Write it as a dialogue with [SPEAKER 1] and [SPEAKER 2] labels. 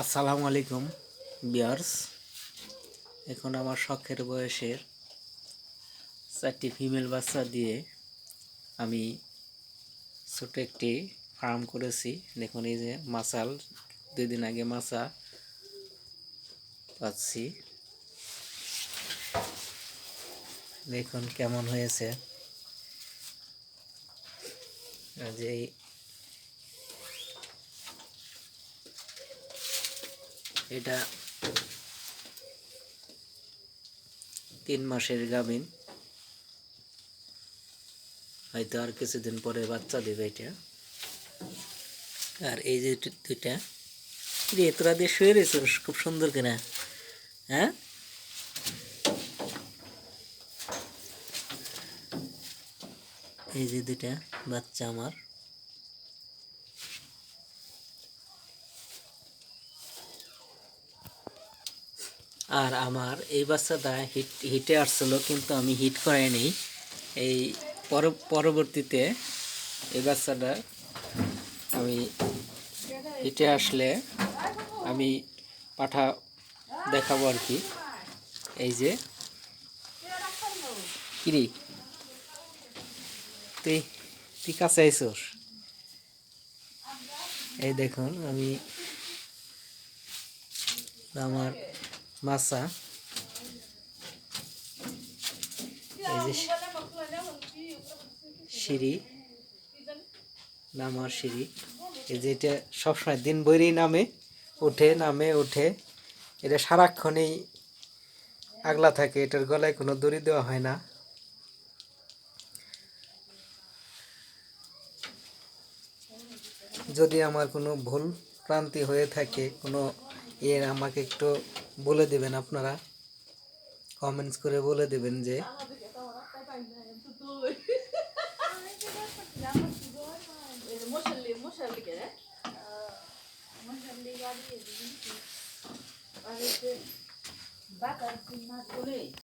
[SPEAKER 1] আসসালামু আলাইকুম, বিয়ার্স। এখন আমার শখের বয়সের চারটি ফিমেল বাচ্চা দিয়ে আমি ছোট একটি ফার্ম করেছি। দেখুন, এই যে মাছাল দুই দিন আগে মাছা পাচ্ছি। দেখুন কেমন হয়েছে। যে এটা তিন মাসের গাভিন। হয়তো আর কিছুদিন পরে বাচ্চা দেবে এটা। আর এই যে দুইটা। রে তোরা দিয়ে শুয়ে রয়েছে খুব সুন্দর কিনা। হ্যাঁ? এই যে দুইটা বাচ্চা আমার। আর আমার এই বাচ্চাটা হিট, হিটে আসছিল, কিন্তু আমি হিট করাইনি এই পরবর্তীতে এই বাচ্চাটা আমি হিটে আসলে আমি পাঠা দেখাবো আর কি। এই যে, কিরি? তুই তুই কাছে আইসোস? এই দেখুন, আমি আমার মাছা। এই যে সিঁড়ি। নামার সিঁড়ি। এই যে এটা সবসময় দিন বইরেই নামে ওঠে নামে ওঠে এটা সারাক্ষণেই আগলা থাকে এটার গলায় কোনো দড়ি দেওয়া হয় না। যদি আমার কোনো ভুল ক্রান্তি হয়ে থাকে কোনো এর আমাকে একটু বলে দেবেন আপনারা। কমেন্টস করে বলে দেবেন যে
[SPEAKER 2] মশাল্লি মশাল্লি কে রে বাকার না করে